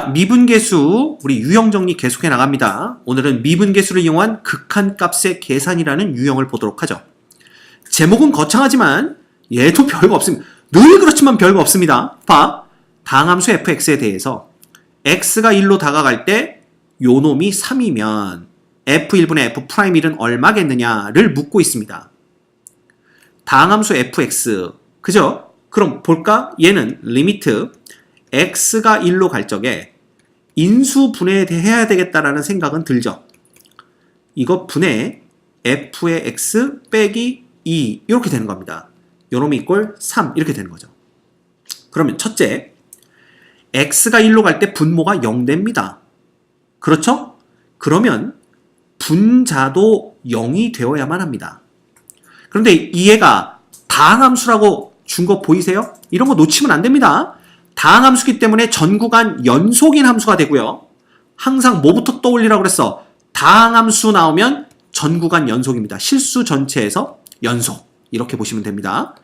자, 미분계수 우리 유형 정리 계속해 나갑니다. 오늘은 미분계수를 이용한 극한값의 계산이라는 유형을 보도록 하죠. 제목은 거창하지만 얘도 별거 없습니다. 늘 그렇지만 별거 없습니다. 봐. 다항함수 fx에 대해서 x가 1로 다가갈 때 요 놈이 3이면 f1분의 f'1은 얼마겠느냐를 묻고 있습니다. 다항함수 fx 그죠? 그럼 볼까? 얘는 리미트 x가 1로 갈 적에 인수 분해해야 되겠다라는 생각은 들죠. 이거 분해 f의 x 빼기 2 이렇게 되는 겁니다. 요놈이 이꼴 3 이렇게 되는 거죠. 그러면 첫째 x가 1로 갈 때 분모가 0 됩니다. 그렇죠? 그러면 분자도 0이 되어야만 합니다. 그런데 이해가 다항함수라고 준 거 보이세요? 이런 거 놓치면 안 됩니다. 다항함수기 때문에 전구간 연속인 함수가 되고요. 항상 뭐부터 떠올리라고 그랬어? 다항함수 나오면 전구간 연속입니다. 실수 전체에서 연속. 이렇게 보시면 됩니다.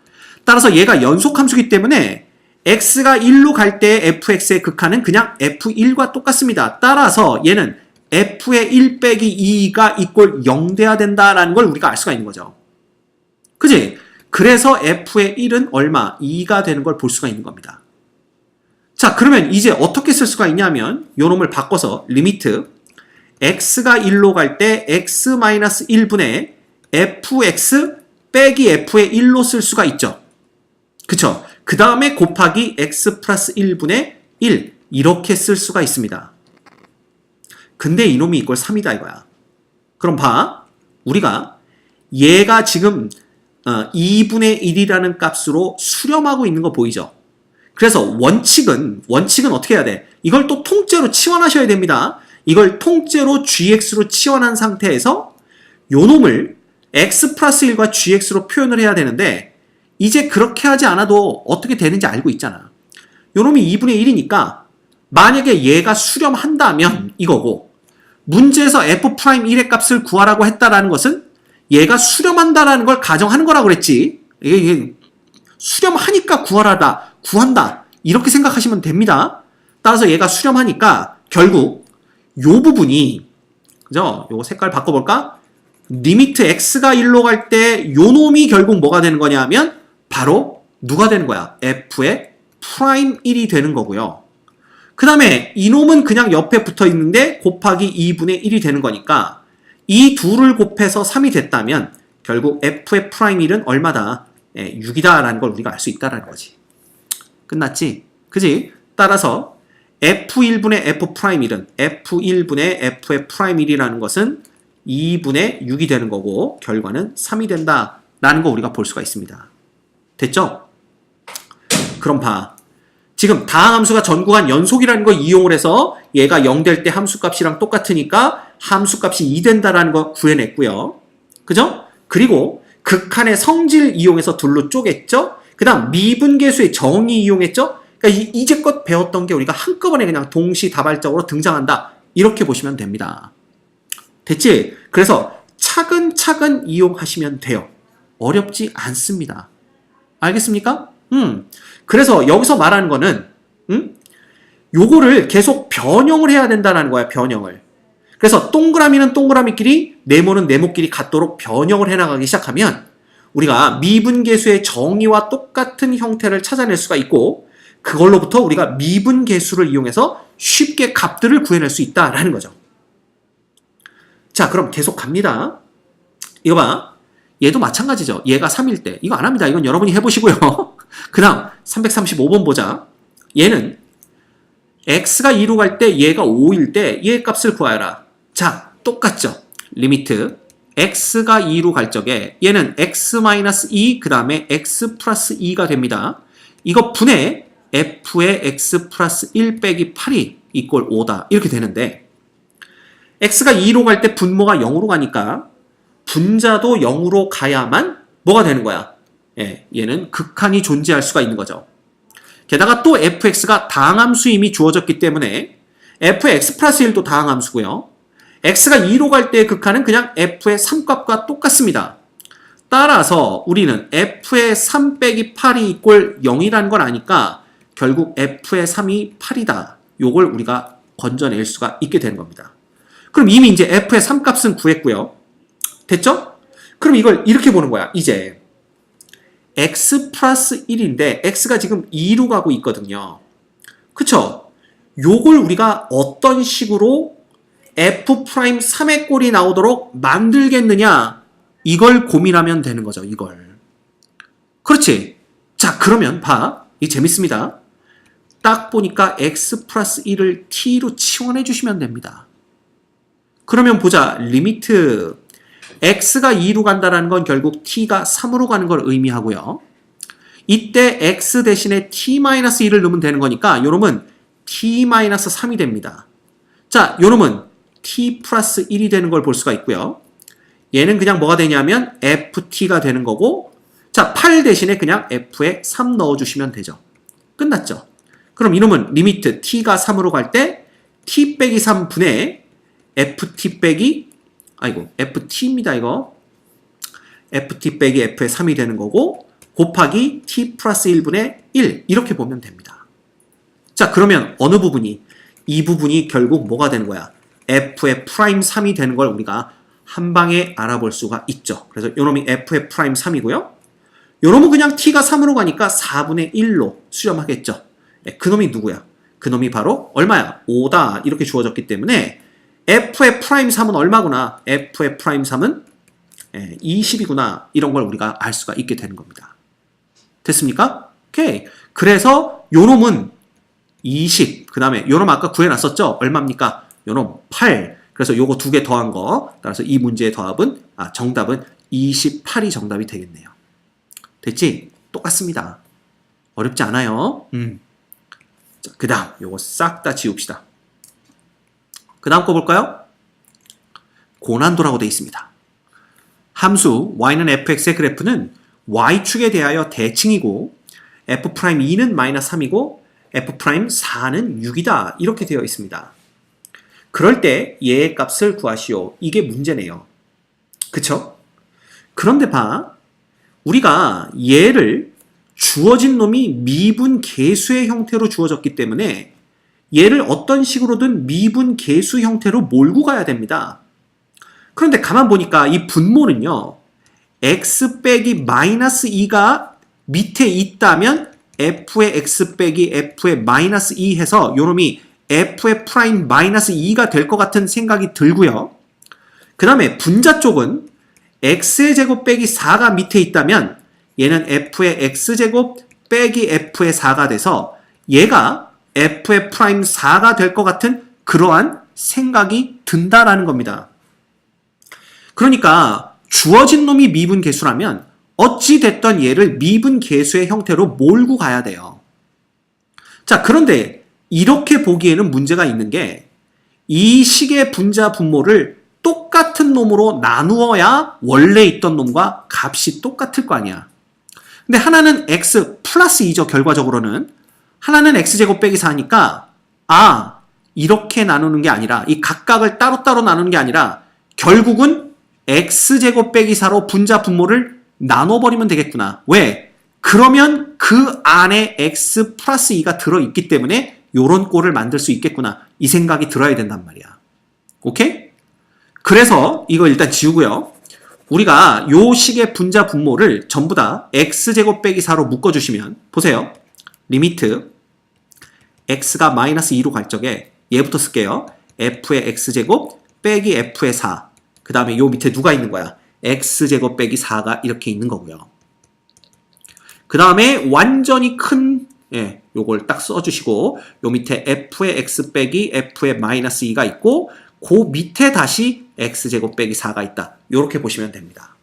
따라서 얘가 연속 함수기 때문에 x가 1로 갈 때 fx의 극한은 그냥 f1과 똑같습니다. 따라서 얘는 f의 1 빼기 2가 이꼴 0 돼야 된다라는 걸 우리가 알 수가 있는 거죠. 그지? 그래서 f의 1은 얼마? 2가 되는 걸 볼 수가 있는 겁니다. 자, 그러면 이제 어떻게 쓸 수가 있냐면 요 놈을 바꿔서 리미트 x가 1로 갈 때 x-1분의 fx 빼기 f의 1로 쓸 수가 있죠. 그쵸? 그 다음에 곱하기 x 플러스 1분의 1 이렇게 쓸 수가 있습니다. 근데 이놈이 이걸 3이다 이거야. 그럼 봐. 우리가 얘가 지금 어, 2분의 1이라는 값으로 수렴하고 있는 거 보이죠? 그래서 원칙은 원칙은 어떻게 해야 돼? 이걸 또 통째로 치환하셔야 됩니다. 이걸 통째로 gx로 치환한 상태에서 요 놈을 x 플러스 1과 gx로 표현을 해야 되는데 이제 그렇게 하지 않아도 어떻게 되는지 알고 있잖아. 요 놈이 2분의 1이니까 만약에 얘가 수렴한다면 이거고 문제에서 f'1의 값을 구하라고 했다라는 것은 얘가 수렴한다라는 걸 가정하는 거라고 그랬지. 이게 수렴하니까 구하라다, 구한다. 이렇게 생각하시면 됩니다. 따라서 얘가 수렴하니까 결국 요 부분이 그죠? 요거 색깔 바꿔볼까? 리미트 x가 1로 갈 때 요 놈이 결국 뭐가 되는 거냐면 바로 누가 되는 거야? f의 프라임 1이 되는 거고요. 그 다음에 이놈은 그냥 옆에 붙어 있는데 곱하기 2분의 1이 되는 거니까 이 둘을 곱해서 3이 됐다면 결국 f의 프라임 1은 얼마다? 예, 6이다라는 걸 우리가 알 수 있다라는 거지. 끝났지? 그지? 따라서 f1분의 f 프라임 1은 f1분의 f의 프라임 1이라는 것은 2분의 6이 되는 거고 결과는 3이 된다라는 거 우리가 볼 수가 있습니다. 됐죠? 그럼 봐. 지금 다항함수가 전구간 연속이라는 거 이용을 해서 얘가 0 될 때 함수값이랑 똑같으니까 함수값이 2 된다라는 거 구해냈고요. 그죠? 그리고 극한의 성질 이용해서 둘로 쪼갰죠? 그 다음 미분계수의 정의 이용했죠? 그러니까 이, 이제껏 배웠던 게 우리가 한꺼번에 그냥 동시다발적으로 등장한다. 이렇게 보시면 됩니다. 됐지? 그래서 차근차근 이용하시면 돼요. 어렵지 않습니다. 알겠습니까? 음. 그래서 여기서 말하는 거는, 음? 요거를 계속 변형을 해야 된다는 거야, 변형을. 그래서 동그라미는 동그라미끼리, 네모는 네모끼리 같도록 변형을 해나가기 시작하면, 우리가 미분계수의 정의와 똑같은 형태를 찾아낼 수가 있고, 그걸로부터 우리가 미분계수를 이용해서 쉽게 값들을 구해낼 수 있다라는 거죠. 자, 그럼 계속 갑니다. 이거 봐. 얘도 마찬가지죠. 얘가 3일 때. 이거 안 합니다. 이건 여러분이 해보시고요. 그 다음 335번 보자. 얘는 x가 2로 갈 때 얘가 5일 때 얘 값을 구하여라. 자, 똑같죠. 리미트 x가 2로 갈 적에 얘는 x-2 그 다음에 x 플러스 2가 됩니다. 이거 분해 f의 x 플러스 1 빼기 8이 이꼴 5다. 이렇게 되는데 x가 2로 갈 때 분모가 0으로 가니까 분자도 0으로 가야만 뭐가 되는 거야? 예, 얘는 극한이 존재할 수가 있는 거죠. 게다가 또 fx가 다항함수임이 주어졌기 때문에 fx 플러스 1도 다항함수고요. X가 2로 갈 때의 극한은 그냥 f의 3값과 똑같습니다. 따라서 우리는 f의 3 빼기 8이 이꼴 0이라는 걸 아니까 결국 f의 3이 8이다. 요걸 우리가 건져낼 수가 있게 되는 겁니다. 그럼 이미 이제 f의 3값은 구했고요. 됐죠? 그럼 이걸 이렇게 보는 거야. 이제 x 플러스 1인데 x가 지금 2로 가고 있거든요. 그쵸? 요걸 우리가 어떤 식으로 f 프라임 3의 꼴이 나오도록 만들겠느냐 이걸 고민하면 되는 거죠. 이걸. 그렇지. 자 그러면 봐. 이 재밌습니다. 딱 보니까 x 플러스 1을 t로 치환해 주시면 됩니다. 그러면 보자. 리미트 x가 2로 간다라는 건 결국 t가 3으로 가는 걸 의미하고요. 이때 x 대신에 t-1을 넣으면 되는 거니까 요놈은 t-3이 됩니다. 자, 요놈은 t 플러스 1이 되는 걸 볼 수가 있고요. 얘는 그냥 뭐가 되냐면 ft가 되는 거고 자, 8 대신에 그냥 f에 3 넣어주시면 되죠. 끝났죠. 그럼 이놈은 리미트 t가 3으로 갈 때 t 빼기 3분의 ft 빼기 아이고 ft입니다 이거 ft 빼기 f의 3이 되는 거고 곱하기 t 플러스 1분의 1 이렇게 보면 됩니다. 자 그러면 어느 부분이 이 부분이 결국 뭐가 되는 거야? F의 프라임 3이 되는 걸 우리가 한 방에 알아볼 수가 있죠. 그래서 요놈이 f의 프라임 3이고요. 요놈은 그냥 t가 3으로 가니까 4분의 1로 수렴하겠죠. 네, 그놈이 누구야? 그놈이 바로 얼마야? 5다 이렇게 주어졌기 때문에 f의 프라임 3은 얼마구나? f의 프라임 3은 20이구나. 이런 걸 우리가 알 수가 있게 되는 겁니다. 됐습니까? 오케이. 그래서 요놈은 20. 그 다음에 요놈 아까 구해놨었죠? 얼마입니까? 요놈 8. 그래서 요거 두 개 더한 거. 따라서 이 문제의 답은, 아, 정답은 28이 정답이 되겠네요. 됐지? 똑같습니다. 어렵지 않아요. 음. 자, 그 다음, 요거 싹 다 지웁시다. 그 다음 거 볼까요? 고난도라고 되어 있습니다. 함수 y는 fx의 그래프는 y축에 대하여 대칭이고 f'2는 마이너스 3이고 f'4는 6이다. 이렇게 되어 있습니다. 그럴 때 얘의 값을 구하시오. 이게 문제네요. 그쵸? 그런데 봐. 우리가 얘를 주어진 놈이 미분 계수의 형태로 주어졌기 때문에 얘를 어떤 식으로든 미분 계수 형태로 몰고 가야 됩니다. 그런데 가만 보니까 이 분모는요. x 빼기 마이너스 2가 밑에 있다면 f의 x 빼기 f의 마이너스 2 해서 요놈이 f의 프라임 마이너스 2가 될 것 같은 생각이 들고요. 그 다음에 분자 쪽은 x의 제곱 빼기 4가 밑에 있다면 얘는 f의 x제곱 빼기 f의 4가 돼서 얘가 f의 프라임 4가 될 것 같은 그러한 생각이 든다라는 겁니다. 그러니까 주어진 놈이 미분 계수라면 어찌 됐던 얘를 미분 계수의 형태로 몰고 가야 돼요. 자, 그런데 이렇게 보기에는 문제가 있는 게 이 식의 분자 분모를 똑같은 놈으로 나누어야 원래 있던 놈과 값이 똑같을 거 아니야. 근데 하나는 x 플러스 2죠, 결과적으로는. 하나는 x제곱 빼기 4니까, 아, 이렇게 나누는 게 아니라, 이 각각을 따로따로 나누는 게 아니라, 결국은 x제곱 빼기 4로 분자 분모를 나눠버리면 되겠구나. 왜? 그러면 그 안에 x 플러스 2가 들어있기 때문에 요런 꼴을 만들 수 있겠구나. 이 생각이 들어야 된단 말이야. 오케이? 그래서 이거 일단 지우고요. 우리가 요 식의 분자 분모를 전부 다 x제곱 빼기 4로 묶어주시면 보세요. 리미트 x가 마이너스 2로 갈 적에 얘부터 쓸게요. f의 x제곱 빼기 f의 4. 그 다음에 요 밑에 누가 있는 거야? x제곱 빼기 4가 이렇게 있는 거고요. 그 다음에 완전히 큰 예, 요걸 딱 써주시고 요 밑에 f의 x 빼기 f의 마이너스 2가 있고 그 밑에 다시 x제곱 빼기 4가 있다. 요렇게 보시면 됩니다.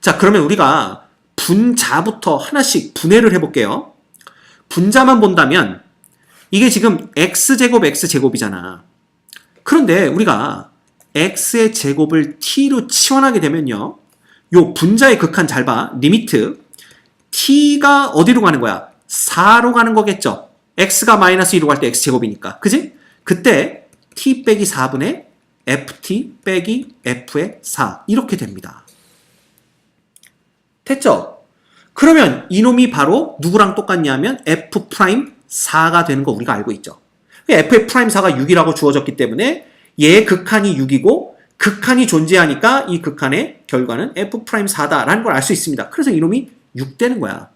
자 그러면 우리가 분자부터 하나씩 분해를 해볼게요. 분자만 본다면 이게 지금 x제곱 x제곱이잖아. 그런데 우리가 x의 제곱을 t로 치환하게 되면요. 요 분자의 극한 잘 봐. 리미트 t가 어디로 가는 거야? 4로 가는 거겠죠. x가 마이너스 2로 갈 때 x제곱이니까. 그지? 그때 t 빼기 4분의 ft 빼기 f의 4 이렇게 됩니다. 됐죠? 그러면 이놈이 바로 누구랑 똑같냐면 f 프라임 4가 되는 거 우리가 알고 있죠. f의 프라임 4가 6이라고 주어졌기 때문에 얘의 극한이 6이고 극한이 존재하니까 이 극한의 결과는 f 프라임 4다라는 걸 알 수 있습니다. 그래서 이놈이 6 되는 거야.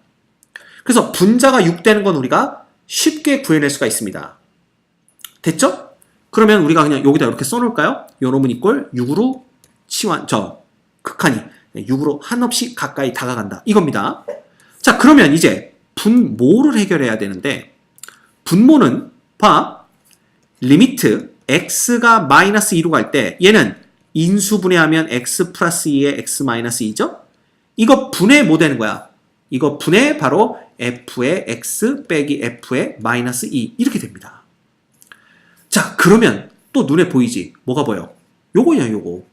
그래서 분자가 6 되는 건 우리가 쉽게 구해낼 수가 있습니다. 됐죠? 그러면 우리가 그냥 여기다 이렇게 써놓을까요? 요 놈은 이꼴 6으로 치환, 저, 극한이 6으로 한없이 가까이 다가간다. 이겁니다. 자, 그러면 이제 분모를 해결해야 되는데, 분모는, 봐. 리미트, x가 마이너스 2로 갈 때, 얘는 인수 분해하면 x 플러스 2에 x 마이너스 2죠? 이거 분해 뭐 되는 거야? 이거 분해 바로 f의 x 빼기 f의 마이너스 2 이렇게 됩니다. 자 그러면 또 눈에 보이지? 뭐가 보여? 요거냐 요거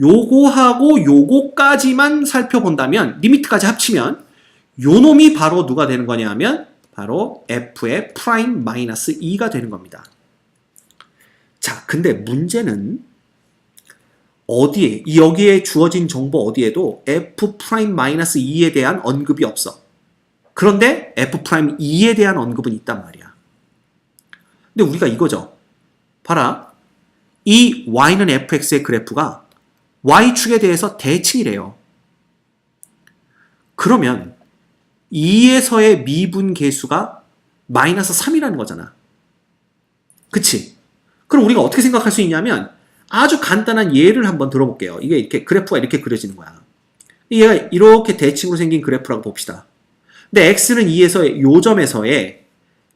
요거하고 요거까지만 살펴본다면 리미트까지 합치면 요 놈이 바로 누가 되는 거냐 하면 바로 f의 프라임 마이너스 2가 되는 겁니다. 자 근데 문제는 어디에 이 여기에 주어진 정보 어디에도 f 프라임 마이너스 2에 대한 언급이 없어. 그런데 f 프라임 2에 대한 언급은 있단 말이야. 근데 우리가 이거죠. 봐라. 이 y는 fx의 그래프가 y축에 대해서 대칭이래요. 그러면 2에서의 미분 계수가 마이너스 3이라는 거잖아. 그치? 그럼 우리가 어떻게 생각할 수 있냐면 아주 간단한 예를 한번 들어볼게요. 이게 이렇게 그래프가 이렇게 그려지는 거야. 얘가 이렇게 대칭으로 생긴 그래프라고 봅시다. 근데 x는 2에서 요점에서의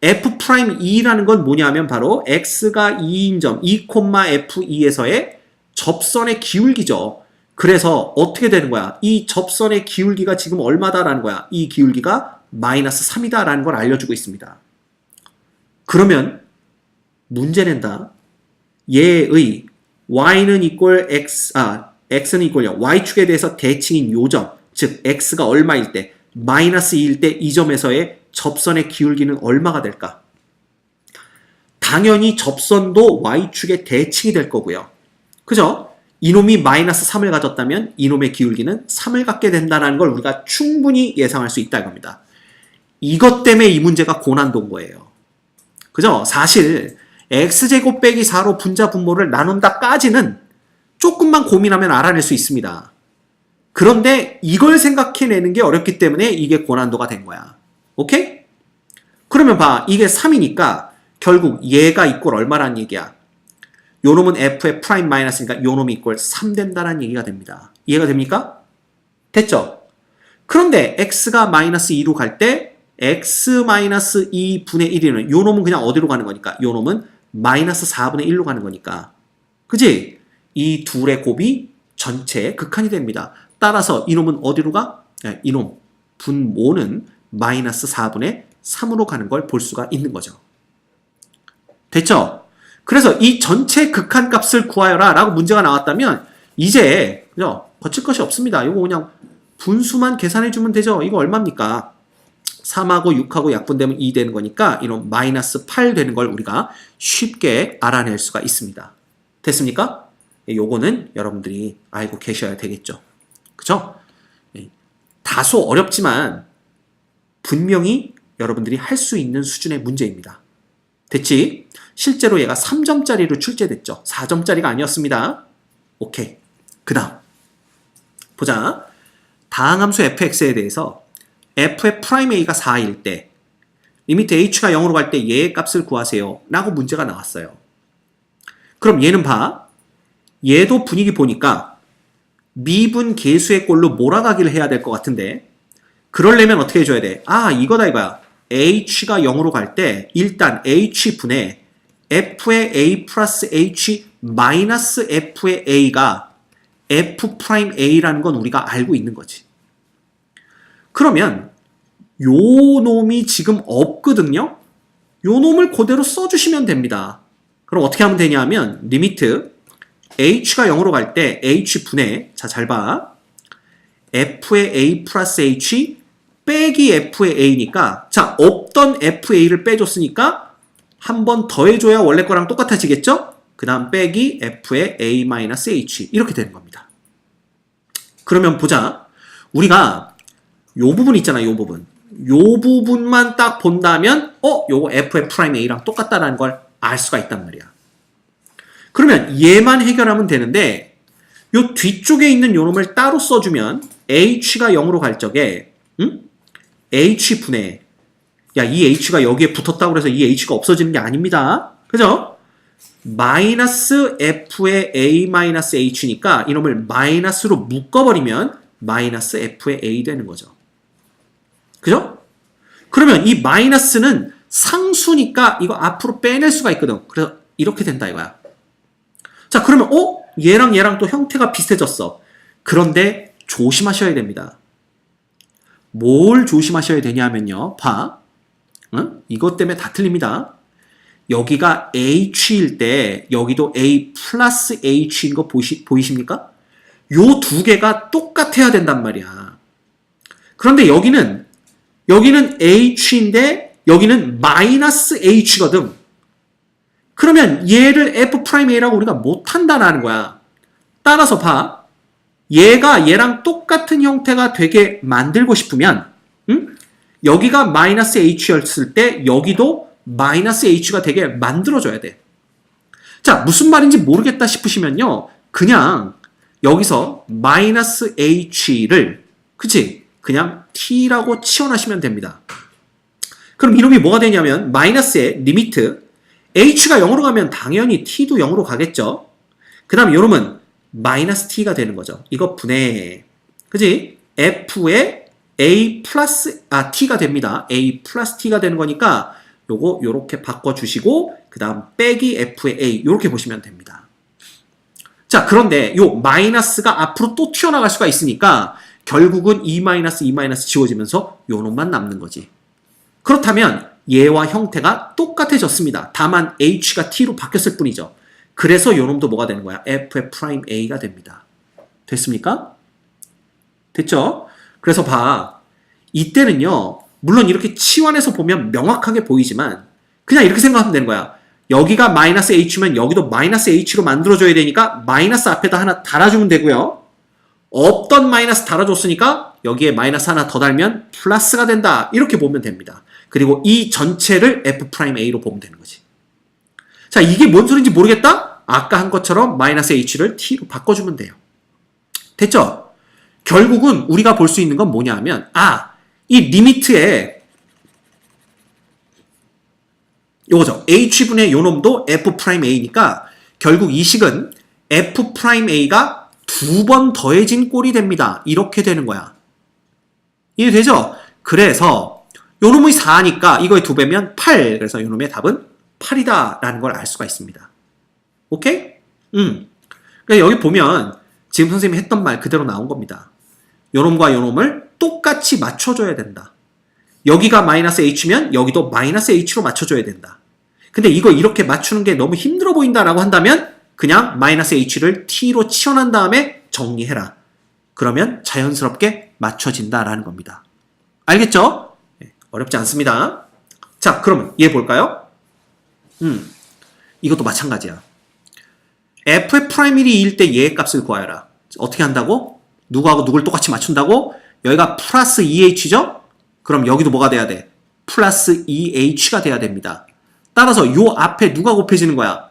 f'2라는 건 뭐냐면 바로 x가 2인 점 2,f2에서의 접선의 기울기죠. 그래서 어떻게 되는 거야? 이 접선의 기울기가 지금 얼마다라는 거야? 이 기울기가 마이너스 3이다라는 걸 알려주고 있습니다. 그러면 문제 낸다. 얘의 y는 이꼴 x 아 x는 이꼴요 y축에 대해서 대칭인 요점 즉 x가 얼마일 때 마이너스 2일 때 이 점에서의 접선의 기울기는 얼마가 될까? 당연히 접선도 y축의 대칭이 될 거고요. 그죠? 이놈이 마이너스 3을 가졌다면 이놈의 기울기는 3을 갖게 된다는 걸 우리가 충분히 예상할 수 있다 이겁니다. 이것 때문에 이 문제가 고난도인 거예요. 그죠? 사실 x제곱 빼기 4로 분자 분모를 나눈다까지는 조금만 고민하면 알아낼 수 있습니다. 그런데 이걸 생각해내는 게 어렵기 때문에 이게 고난도가 된 거야. 오케이? 그러면 봐. 이게 3이니까 결국 얘가 이꼴 얼마란 얘기야? 요 놈은 f의 프라임 마이너스니까 요 놈이 이꼴 3 된다는 얘기가 됩니다. 이해가 됩니까? 됐죠? 그런데 x가 마이너스 2로 갈 때 x 마이너스 2분의 1이는 요 놈은 그냥 어디로 가는 거니까 요 놈은 마이너스 4분의 1로 가는 거니까. 그지? 이 둘의 곱이 전체의 극한이 됩니다. 따라서 이놈은 어디로 가? 네, 이놈 분모는 마이너스 4분의 3으로 가는 걸 볼 수가 있는 거죠. 됐죠? 그래서 이 전체 극한 값을 구하여라 라고 문제가 나왔다면 이제 그죠? 거칠 것이 없습니다. 이거 그냥 분수만 계산해 주면 되죠. 이거 얼마입니까? 3하고 6하고 약분되면 2 되는 거니까 이런 마이너스 8 되는 걸 우리가 쉽게 알아낼 수가 있습니다. 됐습니까? 예, 요거는 여러분들이 알고 계셔야 되겠죠. 그죠? 예, 다소 어렵지만 분명히 여러분들이 할 수 있는 수준의 문제입니다. 됐지? 실제로 얘가 3점짜리로 출제됐죠. 4점짜리가 아니었습니다. 오케이. 그 다음. 보자. 다항함수 fx에 대해서 f의 프라임 a가 4일 때 리미트 h가 0으로 갈 때 얘의 값을 구하세요. 라고 문제가 나왔어요. 그럼 얘는 봐. 얘도 분위기 보니까 미분 계수의 꼴로 몰아가기를 해야 될 것 같은데 그러려면 어떻게 해줘야 돼? 아 이거다 이거야. h가 0으로 갈 때 일단 h분의 f의 a 플러스 h 마이너스 f의 a가 f 프라임 a라는 건 우리가 알고 있는 거지. 그러면 요 놈이 지금 없거든요. 요 놈을 그대로 써주시면 됩니다. 그럼 어떻게 하면 되냐면 리미트 h가 0으로 갈 때 h분의 자잘 봐. f의 a 플러스 h 빼기 f의 a니까 자 없던 fa를 빼줬으니까 한 번 더해줘야 원래 거랑 똑같아지겠죠? 그 다음 빼기 f의 a 마이너스 h 이렇게 되는 겁니다. 그러면 보자. 우리가 요 부분 있잖아, 요 부분. 요 부분만 딱 본다면, 어, 요거 f의 프라임 a랑 똑같다라는 걸 알 수가 있단 말이야. 그러면 얘만 해결하면 되는데 요 뒤쪽에 있는 요 놈을 따로 써주면 h가 0으로 갈 적에 응? h 분의 야 이 h가 여기에 붙었다고 해서 이 h가 없어지는 게 아닙니다. 그죠? 마이너스 f의 a 마이너스 h니까 이놈을 마이너스로 묶어버리면 마이너스 f의 a 되는 거죠. 그죠? 그러면 이 마이너스는 상수니까 이거 앞으로 빼낼 수가 있거든. 그래서 이렇게 된다 이거야. 자, 그러면 어? 얘랑 얘랑 또 형태가 비슷해졌어. 그런데 조심하셔야 됩니다. 뭘 조심하셔야 되냐면요. 봐. 응? 이것 때문에 다 틀립니다. 여기가 H일 때 여기도 A 플러스 H인 거 보시, 보이십니까? 요 두 개가 똑같아야 된단 말이야. 그런데 여기는 여기는 H인데 여기는 마이너스 H거든. 그러면 얘를 F'A라고 우리가 못한다라는 거야. 따라서 봐. 얘가 얘랑 똑같은 형태가 되게 만들고 싶으면 응? 여기가 마이너스 H였을 때 여기도 마이너스 H가 되게 만들어줘야 돼. 자, 무슨 말인지 모르겠다 싶으시면요. 그냥 여기서 마이너스 H를 그치? 그냥 T라고 치워놔시면 됩니다. 그럼 이놈이 뭐가 되냐면 마이너스의 리미트 h가 0으로 가면 당연히 t도 0으로 가겠죠. 그 다음 요놈은 마이너스 t가 되는 거죠. 이거 분해. 그지? f의 a 플러스 아 t가 됩니다. a 플러스 t가 되는 거니까 요거 요렇게 바꿔주시고 그 다음 빼기 f의 a 요렇게 보시면 됩니다. 자 그런데 요 마이너스가 앞으로 또 튀어나갈 수가 있으니까 결국은 e 마이너스 e 마이너스 지워지면서 요 놈만 남는 거지. 그렇다면 얘와 형태가 똑같아졌습니다. 다만 h가 t로 바뀌었을 뿐이죠. 그래서 요 놈도 뭐가 되는 거야? f의 프라임 a가 됩니다. 됐습니까? 됐죠? 그래서 봐. 이때는요. 물론 이렇게 치환해서 보면 명확하게 보이지만 그냥 이렇게 생각하면 되는 거야. 여기가 마이너스 h면 여기도 마이너스 h로 만들어줘야 되니까 마이너스 앞에다 하나 달아주면 되고요. 없던 마이너스 달아줬으니까 여기에 마이너스 하나 더 달면 플러스가 된다. 이렇게 보면 됩니다. 그리고 이 전체를 F'A로 보면 되는 거지. 자, 이게 뭔 소리인지 모르겠다? 아까 한 것처럼 마이너스 H를 T로 바꿔주면 돼요. 됐죠? 결국은 우리가 볼 수 있는 건 뭐냐 하면, 아, 이 리미트에 요거죠. H분의 요 놈도 F'A니까 결국 이 식은 F'A가 두 번 더해진 꼴이 됩니다. 이렇게 되는 거야. 이해되죠? 그래서 요놈의 4니까 이거의 두 배면 8. 그래서 요놈의 답은 8이다 라는 걸 알 수가 있습니다. 오케이? 음. 그러니까 여기 보면 지금 선생님이 했던 말 그대로 나온 겁니다. 요놈과 요놈을 똑같이 맞춰줘야 된다. 여기가 마이너스 h면 여기도 마이너스 h로 맞춰줘야 된다. 근데 이거 이렇게 맞추는 게 너무 힘들어 보인다라고 한다면 그냥 마이너스 h를 t로 치워난 다음에 정리해라. 그러면 자연스럽게 맞춰진다라는 겁니다. 알겠죠? 네, 어렵지 않습니다. 자, 그러면 얘 볼까요? 음, 이것도 마찬가지야. f의 프라이머리 2일 때 얘의 값을 구하여라. 어떻게 한다고? 누구하고 누굴 똑같이 맞춘다고? 여기가 플러스 2h죠? 그럼 여기도 뭐가 돼야 돼? 플러스 2h가 돼야 됩니다. 따라서 요 앞에 누가 곱해지는 거야?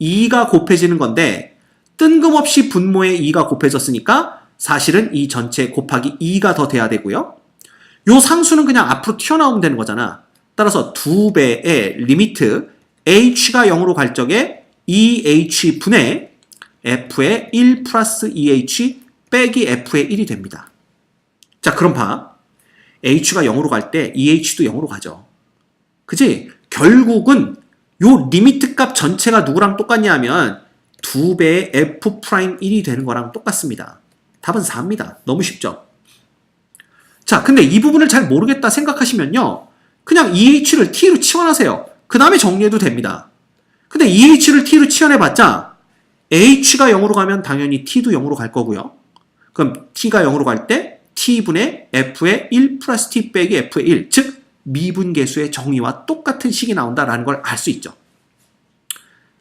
2가 곱해지는 건데 뜬금없이 분모에 2가 곱해졌으니까 사실은 이 전체 곱하기 2가 더 돼야 되고요. 요 상수는 그냥 앞으로 튀어나오면 되는 거잖아. 따라서 두 배의 리미트 h가 0으로 갈 적에 2h 분의 f의 1 플러스 2h 빼기 f의 1이 됩니다. 자, 그럼 봐. h가 0으로 갈 때 2h도 0으로 가죠. 그지? 결국은 요 리미트 값 전체가 누구랑 똑같냐 하면 두 배의 f 프라임 1이 되는 거랑 똑같습니다. 답은 4입니다. 너무 쉽죠? 자, 근데 이 부분을 잘 모르겠다 생각하시면요. 그냥 2h를 t로 치환하세요. 그 다음에 정리해도 됩니다. 근데 2h를 t로 치환해봤자 h가 0으로 가면 당연히 t도 0으로 갈 거고요. 그럼 t가 0으로 갈 때 t분의 f의 1 플러스 t 빼기 f의 1, 즉 미분계수의 정의와 똑같은 식이 나온다라는 걸 알 수 있죠.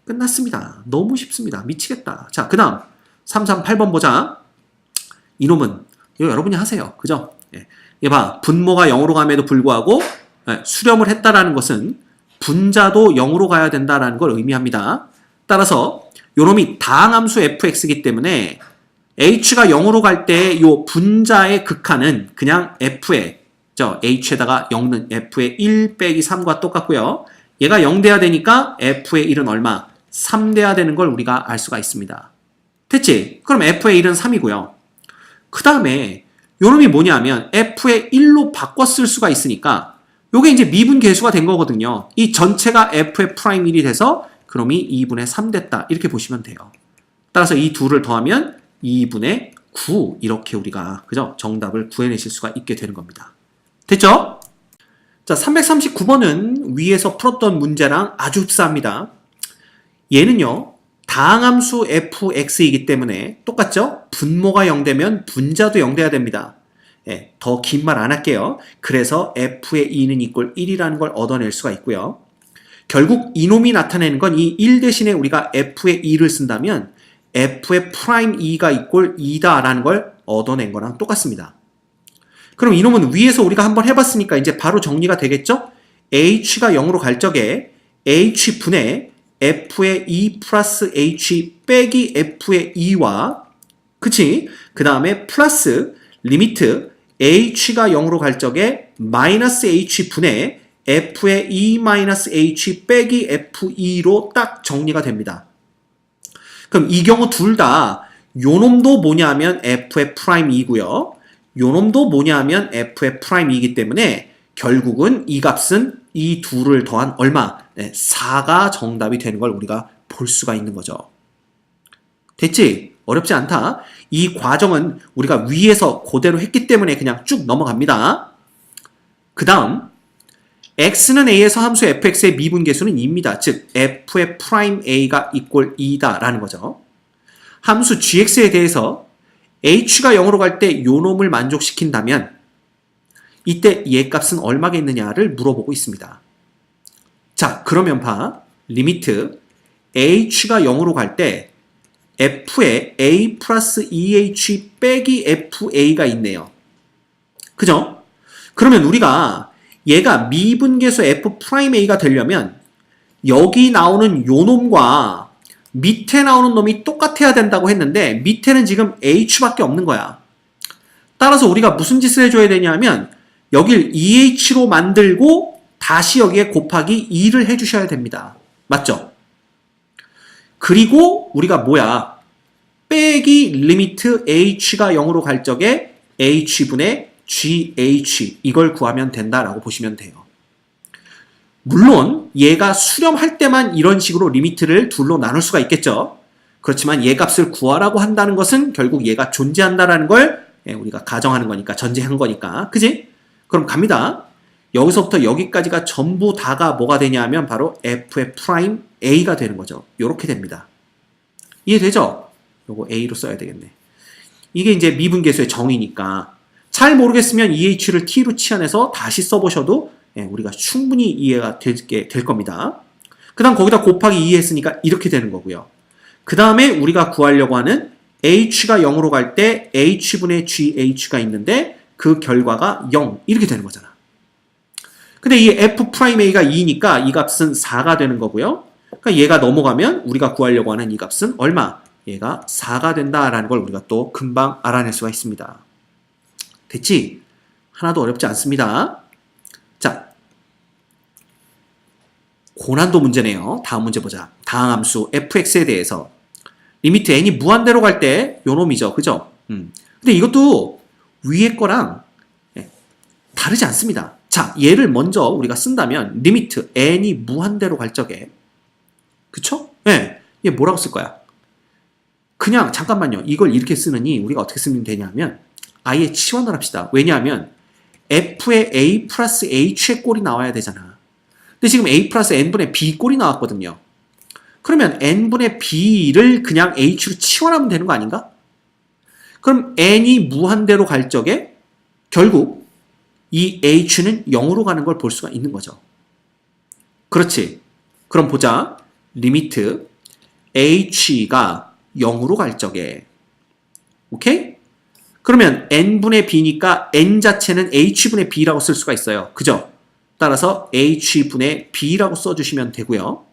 끝났습니다. 너무 쉽습니다. 미치겠다. 자, 그 다음 338번 보자. 이놈은 이거 여러분이 하세요. 그죠? 예. 이봐 분모가 0으로 감에도 불구하고 예, 수렴을 했다라는 것은 분자도 0으로 가야 된다라는 걸 의미합니다. 따라서 요놈이 다항함수 fx이기 때문에 h가 0으로 갈 때 요 분자의 극한은 그냥 f의 저 h에다가 0는 f의 1 빼기 3과 똑같고요. 얘가 0 돼야 되니까 f의 1은 얼마? 3 돼야 되는 걸 우리가 알 수가 있습니다. 됐지? 그럼 f의 1은 3이고요. 그 다음에 요놈이 뭐냐면 f의 1로 바꿔 쓸 수가 있으니까 요게 이제 미분 계수가 된 거거든요. 이 전체가 f의 프라임 1이 돼서 그놈이 2분의 3 됐다. 이렇게 보시면 돼요. 따라서 이 둘을 더하면 2분의 9 이렇게 우리가 그죠? 정답을 구해내실 수가 있게 되는 겁니다. 됐죠? 자, 339번은 위에서 풀었던 문제랑 아주 흡사합니다. 얘는요. 다항함수 fx이기 때문에 똑같죠? 분모가 0되면 분자도 0 돼야 됩니다. 예, 더 긴 말 안 할게요. 그래서 f의 2는 이꼴 1이라는 걸 얻어낼 수가 있고요. 결국 이놈이 나타내는 건 이 1 대신에 우리가 f의 2를 쓴다면 f의 프라임 2가 이꼴 2다라는 걸 얻어낸 거랑 똑같습니다. 그럼 이놈은 위에서 우리가 한번 해봤으니까 이제 바로 정리가 되겠죠? h가 0으로 갈 적에 h분의 f의 2 플러스 h 빼기 f의 2와 그치? 그 다음에 플러스 리미트 h가 0으로 갈 적에 마이너스 h분의 f의 2 마이너스 h 빼기 f2로 딱 정리가 됩니다. 그럼 이 경우 둘 다 요놈도 뭐냐면 f의 프라임 2고요. 요놈도 뭐냐면 f의 프라임 2이기 때문에 결국은 이 값은 이 둘을 더한 얼마? 네, 4가 정답이 되는 걸 우리가 볼 수가 있는 거죠. 됐지? 어렵지 않다. 이 과정은 우리가 위에서 그대로 했기 때문에 그냥 쭉 넘어갑니다. 그 다음 x는 a에서 함수 fx의 미분계수는 2입니다. 즉 f의 프라임 a가 이꼴 2다라는 거죠. 함수 gx에 대해서 h가 0으로 갈 때 요놈을 만족시킨다면 이때 얘 값은 얼마겠느냐를 물어보고 있습니다. 자 그러면 봐 리미트 h가 0으로 갈 때 f에 a 플러스 2h 빼기 fa가 있네요. 그죠? 그러면 우리가 얘가 미분계수 f 프라임 a가 되려면 여기 나오는 요 놈과 밑에 나오는 놈이 똑같아야 된다고 했는데 밑에는 지금 h밖에 없는 거야. 따라서 우리가 무슨 짓을 해줘야 되냐면 여길 2h로 만들고 다시 여기에 곱하기 2를 해주셔야 됩니다. 맞죠? 그리고 우리가 뭐야? 빼기 리미트 h가 0으로 갈 적에 h분의 gh 이걸 구하면 된다라고 보시면 돼요. 물론 얘가 수렴할 때만 이런 식으로 리미트를 둘로 나눌 수가 있겠죠. 그렇지만 얘 값을 구하라고 한다는 것은 결국 얘가 존재한다라는 걸 예, 우리가 가정하는 거니까 전제한 거니까 그지? 그럼 갑니다. 여기서부터 여기까지가 전부 다가 뭐가 되냐면 바로 f의 프라임 a가 되는 거죠. 이렇게 됩니다. 이해되죠? 요거 a로 써야 되겠네. 이게 이제 미분계수의 정의니까 잘 모르겠으면 EH를 T로 치환해서 다시 써보셔도 예, 우리가 충분히 이해가 되게 될 겁니다. 그 다음 거기다 곱하기 2 했으니까 이렇게 되는 거고요. 그 다음에 우리가 구하려고 하는 H가 0으로 갈 때 H분의 GH가 있는데 그 결과가 0 이렇게 되는 거잖아. 근데 이 F'A가 2니까 이 값은 4가 되는 거고요. 그러니까 얘가 넘어가면 우리가 구하려고 하는 이 값은 얼마? 얘가 4가 된다라는 걸 우리가 또 금방 알아낼 수가 있습니다. 됐지? 하나도 어렵지 않습니다. 자, 고난도 문제네요. 다음 문제 보자. 다항 함수 fx에 대해서 리미트 n이 무한대로 갈 때 요놈이죠. 그죠? 음. 근데 이것도 위에 거랑 예, 다르지 않습니다. 자, 얘를 먼저 우리가 쓴다면 리미트 n이 무한대로 갈 적에 그쵸? 예. 네, 얘 뭐라고 쓸 거야? 그냥 잠깐만요. 이걸 이렇게 쓰느니 우리가 어떻게 쓰면 되냐면 아예 치환을 합시다. 왜냐하면 f의 a 플러스 h의 꼴이 나와야 되잖아. 근데 지금 a 플러스 n분의 b 꼴이 나왔거든요. 그러면 n분의 b를 그냥 h로 치환하면 되는 거 아닌가? 그럼 n이 무한대로 갈 적에 결국 이 h는 0으로 가는 걸 볼 수가 있는 거죠. 그렇지. 그럼 보자. 리미트 h가 0으로 갈 적에 오케이? 그러면 n분의 b니까 n 자체는 h분의 b라고 쓸 수가 있어요. 그죠? 따라서 h분의 b라고 써주시면 되고요.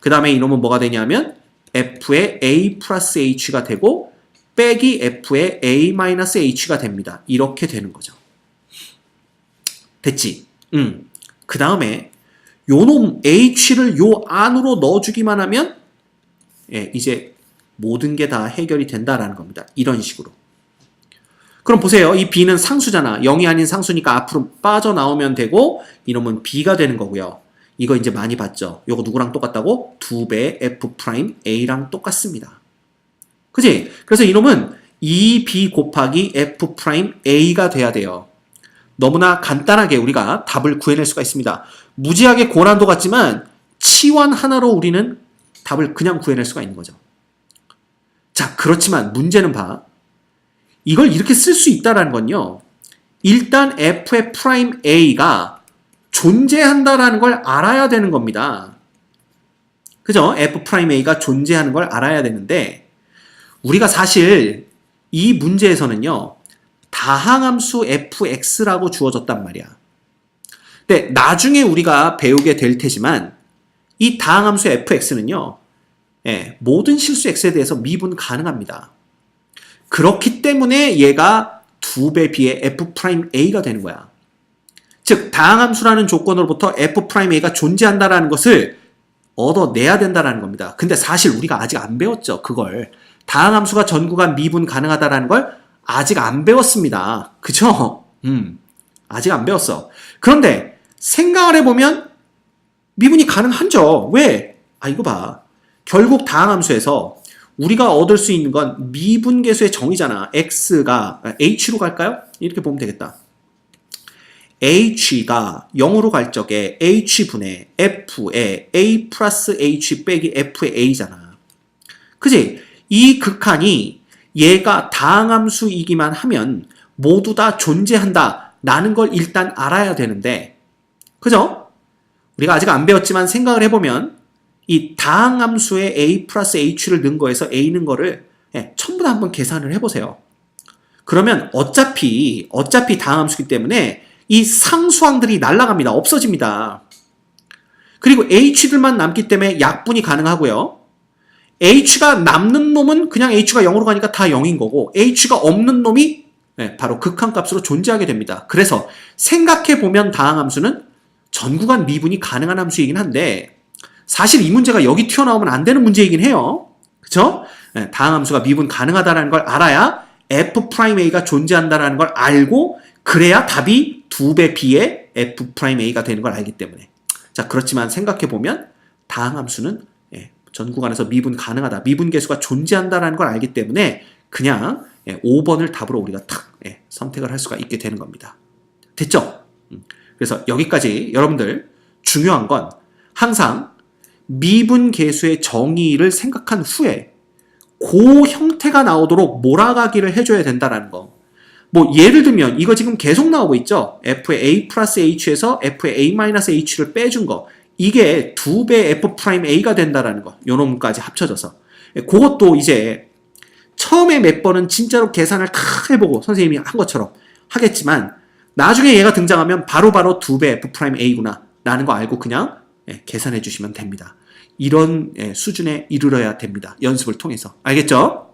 그 다음에 이놈은 뭐가 되냐면 f의 a 플러스 h가 되고 빼기 f의 a 마이너스 h가 됩니다. 이렇게 되는 거죠. 됐지? 음. 그 다음에 요놈 h를 요 안으로 넣어주기만 하면 예, 이제 모든 게 다 해결이 된다라는 겁니다. 이런 식으로. 그럼 보세요. 이 b는 상수잖아. 0이 아닌 상수니까 앞으로 빠져나오면 되고 이놈은 b가 되는 거고요. 이거 이제 많이 봤죠. 요거 누구랑 똑같다고? 2배 f'a랑 똑같습니다. 그지? 그래서 이놈은 2b 곱하기 f'a가 돼야 돼요. 너무나 간단하게 우리가 답을 구해낼 수가 있습니다. 무지하게 고난도 같지만 치환 하나로 우리는 답을 그냥 구해낼 수가 있는 거죠. 자, 그렇지만 문제는 봐. 이걸 이렇게 쓸 수 있다라는 건요. 일단 f의 프라임 a가 존재한다라는 걸 알아야 되는 겁니다. 그죠? f 프라임 a가 존재하는 걸 알아야 되는데 우리가 사실 이 문제에서는요. 다항함수 fx라고 주어졌단 말이야. 근데 나중에 우리가 배우게 될 테지만 이 다항함수 fx는요. 예, 모든 실수 x에 대해서 미분 가능합니다. 그렇기 때문에 얘가 2배 비의 f'a가 되는 거야. 즉 다항함수라는 조건으로부터 f'a가 존재한다라는 것을 얻어내야 된다라는 겁니다. 근데 사실 우리가 아직 안 배웠죠. 그걸. 다항함수가 전 구간 미분 가능하다라는 걸 아직 안 배웠습니다. 그죠? 음. 아직 안 배웠어. 그런데 생각을 해보면 미분이 가능하죠. 왜? 아, 이거 봐. 결국 다항함수에서 우리가 얻을 수 있는 건 미분계수의 정의잖아. x가 h로 갈까요? 이렇게 보면 되겠다. h가 0으로 갈 적에 h분의 f의 a 플러스 h 빼기 f의 a잖아. 그지? 이 극한이 얘가 다항함수이기만 하면 모두 다 존재한다. 라는 걸 일단 알아야 되는데, 그죠? 우리가 아직 안 배웠지만 생각을 해보면 이 다항함수에 a 플러스 h를 넣은 거에서 a 는 거를 예, 전부 다 한번 계산을 해보세요. 그러면 어차피 어차피 다항함수기 때문에 이 상수항들이 날아갑니다. 없어집니다. 그리고 h들만 남기 때문에 약분이 가능하고요. h가 남는 놈은 그냥 h가 0으로 가니까 다 0인 거고 h가 없는 놈이 예, 바로 극한값으로 존재하게 됩니다. 그래서 생각해 보면 다항함수는 전구간 미분이 가능한 함수이긴 한데 사실 이 문제가 여기 튀어나오면 안 되는 문제이긴 해요. 그쵸? 예, 다항함수가 미분 가능하다는 걸 알아야 f'a가 존재한다는 걸 알고 그래야 답이 2배 b의 f'a가 되는 걸 알기 때문에 자 그렇지만 생각해보면 다항함수는 예, 전 구간에서 미분 가능하다 미분 계수가 존재한다는 걸 알기 때문에 그냥 예, 5번을 답으로 우리가 탁 예, 선택을 할 수가 있게 되는 겁니다. 됐죠? 음, 그래서 여기까지 여러분들 중요한 건 항상 미분 계수의 정의를 생각한 후에 그 형태가 나오도록 몰아가기를 해줘야 된다라는 거. 뭐 예를 들면 이거 지금 계속 나오고 있죠. f의 a 플러스 h에서 f의 a 마이너스 h를 빼준 거. 이게 두 배 f 프라임 a가 된다라는 거. 요 놈까지 합쳐져서. 그것도 이제 처음에 몇 번은 진짜로 계산을 다 해보고 선생님이 한 것처럼 하겠지만 나중에 얘가 등장하면 바로바로 두 배 f 프라임 a구나 라는 거 알고 그냥 예, 계산해 주시면 됩니다. 이런 예, 수준에 이르러야 됩니다. 연습을 통해서. 알겠죠?